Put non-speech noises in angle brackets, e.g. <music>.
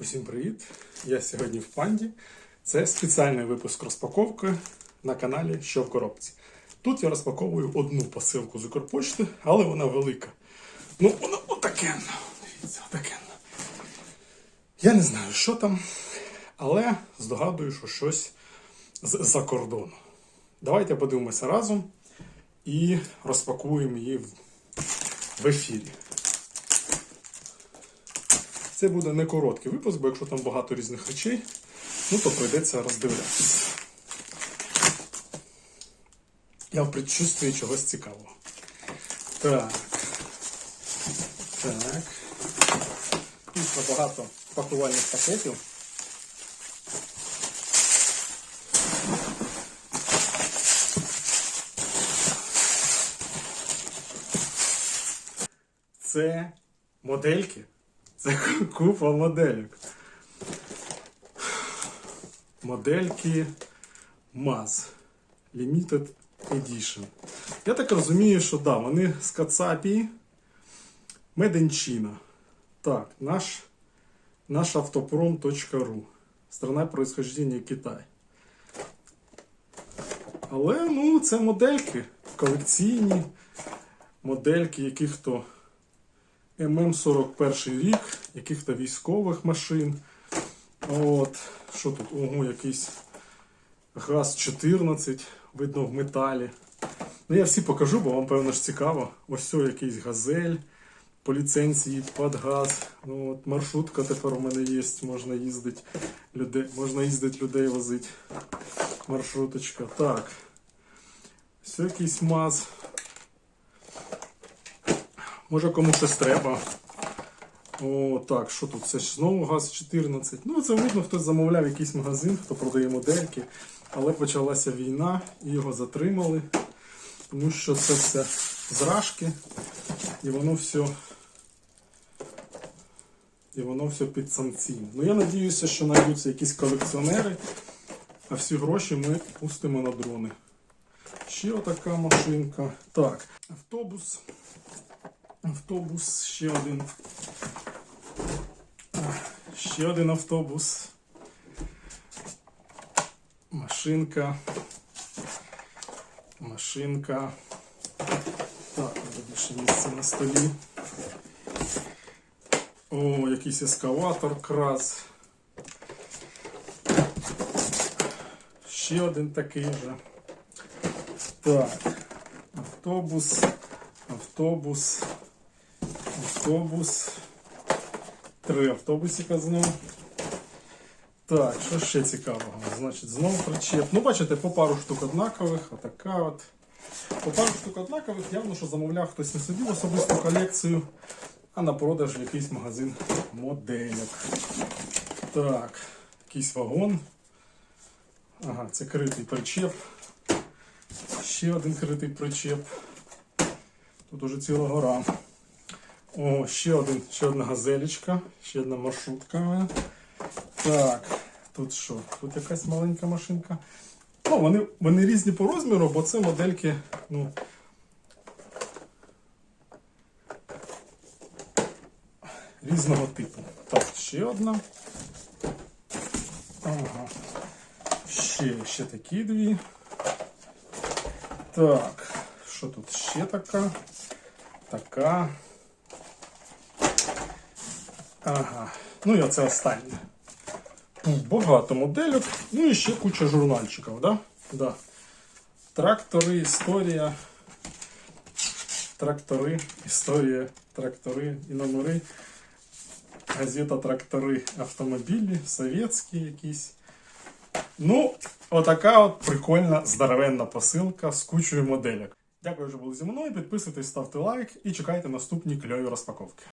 Усім привіт! Я сьогодні в панді. Це спеціальний випуск розпаковки на каналі Що в коробці. Тут я розпаковую одну посилку з Укрпочти, але вона велика. Ну, вона отакенна. Дивіться, отакенна. Я не знаю, що там, але здогадую, що щось з-за кордону. Давайте подивимося разом і розпакуємо її в, в ефірі. Це буде не короткий випуск, бо якщо там багато різних речей, ну то прийдеться роздивлятися. Я в предчувствии чогось цікавого. Так. Так. Тут багато пакувальних пакетів. Це модельки. Це <laughs> купа модельок. Модельки MAZ Limited Edition. Я так розумію, що да, вони з Кацапії. China. Так, наш, наш автопром.ру. Страна происхождения Китай. Але ну, це модельки колекційні, модельки яких-то ММ-41 рік, яких-то військових машин. От, що тут? Ого, якийсь ГАЗ-14, видно в металі. Ну, я всі покажу, бо вам, певно ж цікаво. Ось цього якийсь газель по ліцензії під газ. Ну, от маршрутка тепер у мене є, можна їздити людей, можна їздити людей возити. Маршруточка. Так. Все якийсь МАЗ. Може кому щось треба. О, так, що тут? Це ж знову ГАЗ-14. Ну, це видно, хтось замовляв якийсь магазин, хто продає модельки. Але почалася війна і його затримали. Тому що це все зражки. І воно все. І воно все під санкційне. Ну я надіюся, що знайдуться якісь колекціонери, а всі гроші ми пустимо на дрони. Ще отака машинка. Так, автобус. Автобус, ще один. Ще один автобус. Машинка. Машинка. Так, буде більше місця на столі. О, якийсь ескаватор крас. Ще один такий же. Так, автобус, автобус, автобус. Три автобусика знову. Так, що ще цікавого? Значить, знову причеп. Ну, бачите, по пару штук однакових, отака от. По пару штук однакових явно, що замовляв хтось не собі особисту колекцію, а на продаж якийсь магазин модельок. Так, якийсь вагон. Ага, це критий причеп. Ще один критий причеп. Тут уже ціла гора. О, ще один, ще одна газелечка, ще одна маршрутка. Так, тут що? Тут якась маленька машинка. Ну, вони, вони різні по розміру, бо це модельки, ну. Різного типу. Так, ще одна. Ага. Ще, ще такі дві. Так, що тут ще така? Така. Ага. Ну і оце останнє. Багато модельок. Ну і ще куча журнальчиків, да? Да. Трактори, історія. Трактори, історія, трактори і номери. Газета Трактори автомобілі, совєтські якісь. Ну, отака от прикольна здоровенна посилка з кучою модельок. Дякую, що були зі мною. Підписуйтесь, ставте лайк і чекайте наступні кльові розпаковки.